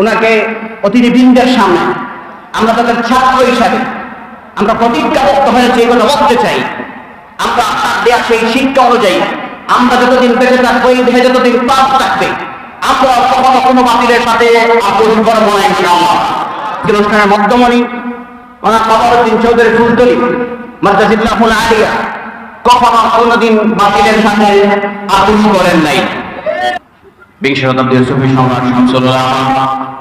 ওনাকে অতিথিবৃন্দের সামনে আমরা তাদের ছাত্র হিসাবে আমরা প্রতিজ্ঞাবদ্ধ হয়েছে এগুলো বলতে চাই। আমরা আপনার দেওয়া সেই শিক্ষা অনুযায়ী আমরা যতদিন বেঁচে থাকব, এই দেহে যতদিন পাপ থাকবে, আমরা কখনো কোনো বাতিলের সাথে আপোষ করব না, ইনশাআল্লাহ। অনুষ্ঠানের মধ্যমণি, ওনার কবরুদ্দিন চৌধুরী ফুলতলি মাদ্রাসিল্লাহুল আলিয়া। কখনো কোনোদিন বাতিলের সাথে আপোষ করেন নাই। বিংশ শতাব্দীর সুফি সম্রাট শামসুল্লাহ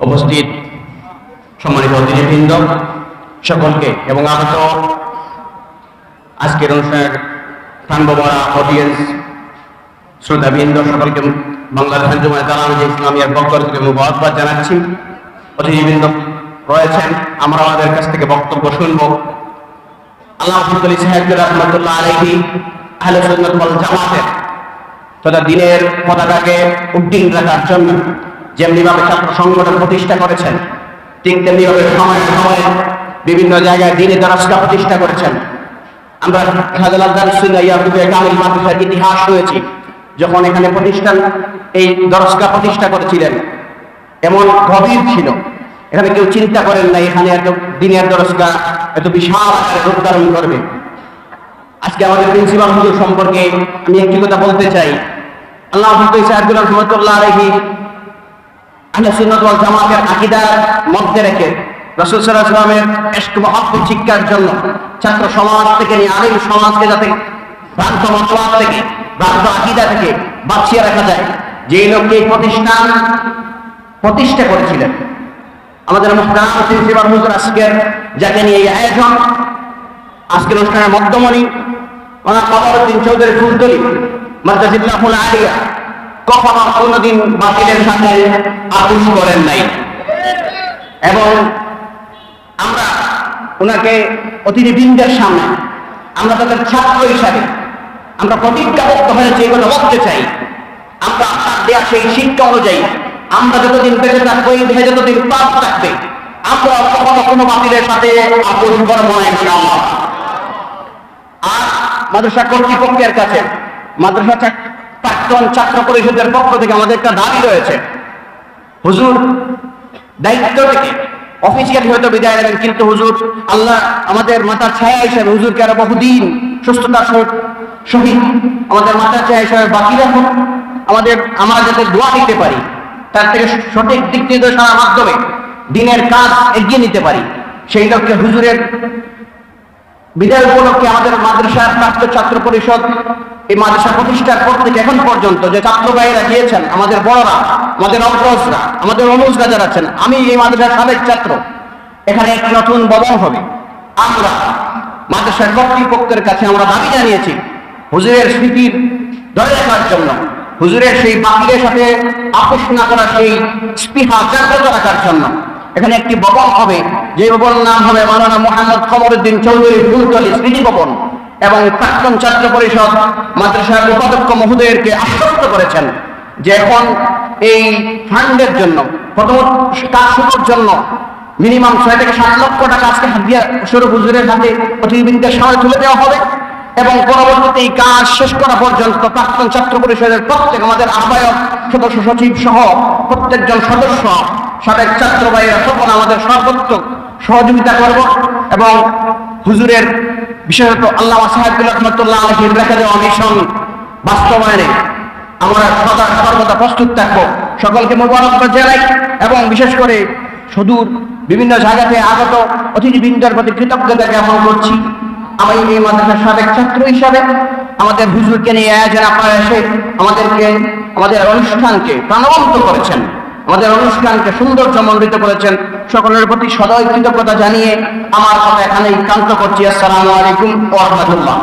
উপস্থিত সম্মানিত অতিথিবৃন্দ সকলকে এবং আগত আজকের অনুষ্ঠানের প্রাণবরা অডিয়েন্স শ্রোতাবৃন্দ সকলকে বাংলাদেশ জমায় তালাম যে ইসলামিয়ার পক্ষ থেকে মুবারকবাদ জানাচ্ছি। অতিথিবৃন্দ রয়েছেন, আমরা আমাদের কাছ থেকে বক্তব্য শুনব। আল্লাহ আব্দুল সাহেব রহমতুল্লাহ আলহী আহলে সুন্নাত জামাতের তথা দিনের পতাকাকে উড্ডীন রাখার জন্য যেমনিভাবে ছাত্র সংগঠন প্রতিষ্ঠা করেছেন, ঠিক তেমনিভাবে সময় সময়ে বিভিন্ন জায়গায় দিনে দরজগা প্রতিষ্ঠা করেছেন। আমরা ইতিহাস রয়েছে, যখন এখানে প্রতিষ্ঠান এই দরজগা প্রতিষ্ঠা করেছিলেন। এমন গভীর ছিল, এখানে কেউ চিন্তা করেন না, এখানে এত দিনের দরজগা এত বিশাল রূপ ধারণ করবে। আজকে আমাদের প্রিন্সিপাল হুজুর সম্পর্কে আমি একটি কথা বলতে চাই। আল্লাহ হাফিজ সাহেবুল রহমতুল্লাহ আলহী আহলে সুন্নাত ওয়াল জামাতের আকীদার মধ্যে রেখে রাসূল সাল্লাল্লাহু আলাইহি ওয়াসাল্লামের শিক্ষার জন্য ছাত্র সমাজ থেকে নিয়ে আলিম সমাজকে যাতে ভ্রান্ত মতবাদ থেকে, ভ্রান্ত আকীদা থেকে বাঁচিয়ে রাখা যায়। যে লোককে এই প্রতিষ্ঠান প্রতিষ্ঠা করেছিলেন, আমাদের প্রিন্সিপাল হুজুর আজকের যাকে নিয়ে এই আয়োজন, আজকের অনুষ্ঠানের মধ্যমণি, ওনার কবরুদ্দিন চৌধুরী ফুলতলি মাদ্রাসিল্লাহুল আলিয়া কখনো কোনোদিন বাতিলের সাথে আপোষ করেন নাই। এবং আমরা ওনাকে অতিথিবৃন্দের সামনে, আমরা তাদের ছাত্র হিসাবে, আমরা প্রতিজ্ঞাবদ্ধ হয়েছে এগুলো বলতে চাই। আমরা আপনার দেওয়া সেই শিক্ষা অনুযায়ী আমরা যতদিন বেঁচে থাকব, এই দেহে যতদিন পাপ থাকবে, আমরা কখনো কোনো বাতিলের সাথে আপোষ করব না আর মাদ্রাসা কর্তৃপক্ষের কাছে, মাদ্রাসা প্রাক্তন ছাত্র পরিষদের পক্ষ থেকে আমাদের একটা দাবি রয়েছে। হুজুর, দায়িত্ব থেকে অফিসিয়ালি হয়তো বিদায় নেবেন, কিন্তু হুজুর, আল্লাহ আমাদের মাতার ছায়া হিসাবে হুজুরকে আরও বহুদিন সুস্থতার সহ- সহিত আমাদের মাতার ছায়া হিসাবে বাকি রাখুন। আমাদের, আমরা যাতে দোয়া দিতে পারি, তার থেকে সঠিক দিক নির্দেশনার মাধ্যমে দিনের কাজ এগিয়ে নিতে পারি। সেই লক্ষ্যে হুজুরের বিদায় উপলক্ষে আমাদের মাদ্রাসার প্রাপ্ত ছাত্র পরিষদ, এই মাদ্রাসা প্রতিষ্ঠার পর থেকে এখন পর্যন্ত যে ছাত্র ভাইয়েরা গিয়েছেন, আমাদের বড়রা, আমাদের অগ্রজরা, আমাদের অনুজরা যারা আছেন, আমি এই মাদ্রাসার সাবেক ছাত্র। এখানে একটি নতুন ভবন হবে। আমরা মাদ্রাসার কর্তৃপক্ষের কাছে আমরা দাবি জানিয়েছি, হুজুরের স্মৃতির ধরে রাখার জন্য, হুজুরের সেই বাকিদের সাথে আপোষ না করা সেই স্পৃহা জাগ্রত রাখার জন্য। এখানে একটি ভবন হবে। যে ভবনের নাম হবে মাওলানা মোহাম্মদ কমরুদ্দিন চৌধুরী ফুলতলি স্মৃতি ভবন এবং প্রাক্তন ছাত্র পরিষদ মাদ্রাসার উপাধ্যক্ষ মহোদয়েরকে আশ্বস্ত করেছেন যে এখন এই ফান্ডের জন্য প্রথম কাজ শুরুর জন্য মিনিমাম ছয় থেকে সাত লক্ষ টাকা আজকে হাতিয়া স্বরূপ হুজুরের হাতে প্রতিনিধিদের সামনে তুলে দেওয়া হবে এবং পরবর্তীতে এই কাজ শেষ করা পর্যন্ত প্রাক্তন ছাত্র পরিষদের প্রত্যেক আমাদের আহ্বায়ক সদস্য সচিব সহ প্রত্যেকজন সদস্য সাবেক ছাত্র ভাইয়েরা সকল আমাদের সর্বোত্তম সহযোগিতা করব এবং হুজুরের বিশেষত আল্লাহ সাহেবুল রহমতুল্লাহ আলহির দেওয়া মিশন বাস্তবায়নে আমরা সদা সর্বদা প্রস্তুত থাকব। সকলকে মোবারকবাদ জানাই এবং বিশেষ করে সুদূর বিভিন্ন জায়গাতে আগত অতিথিবৃন্দের প্রতি কৃতজ্ঞতা জ্ঞাপন করছি। আমি এই মাদ্রাসার সাবেক ছাত্র হিসাবে আমাদের হুজুরকে নিয়ে আয়োজন আপনারা এসে আমাদেরকে, আমাদের অনুষ্ঠানকে প্রাণবন্ত করেছেন। আমাদের অনুষ্ঠানকে সুন্দর সৌন্দর্যমণ্ডিত করেছেন। সকলের প্রতি সদয় কৃতজ্ঞতা জানিয়ে আমার কথা এখানেই কান্ত করছি। আসসালামু আলাইকুম ওয়া রাহমাতুল্লাহ।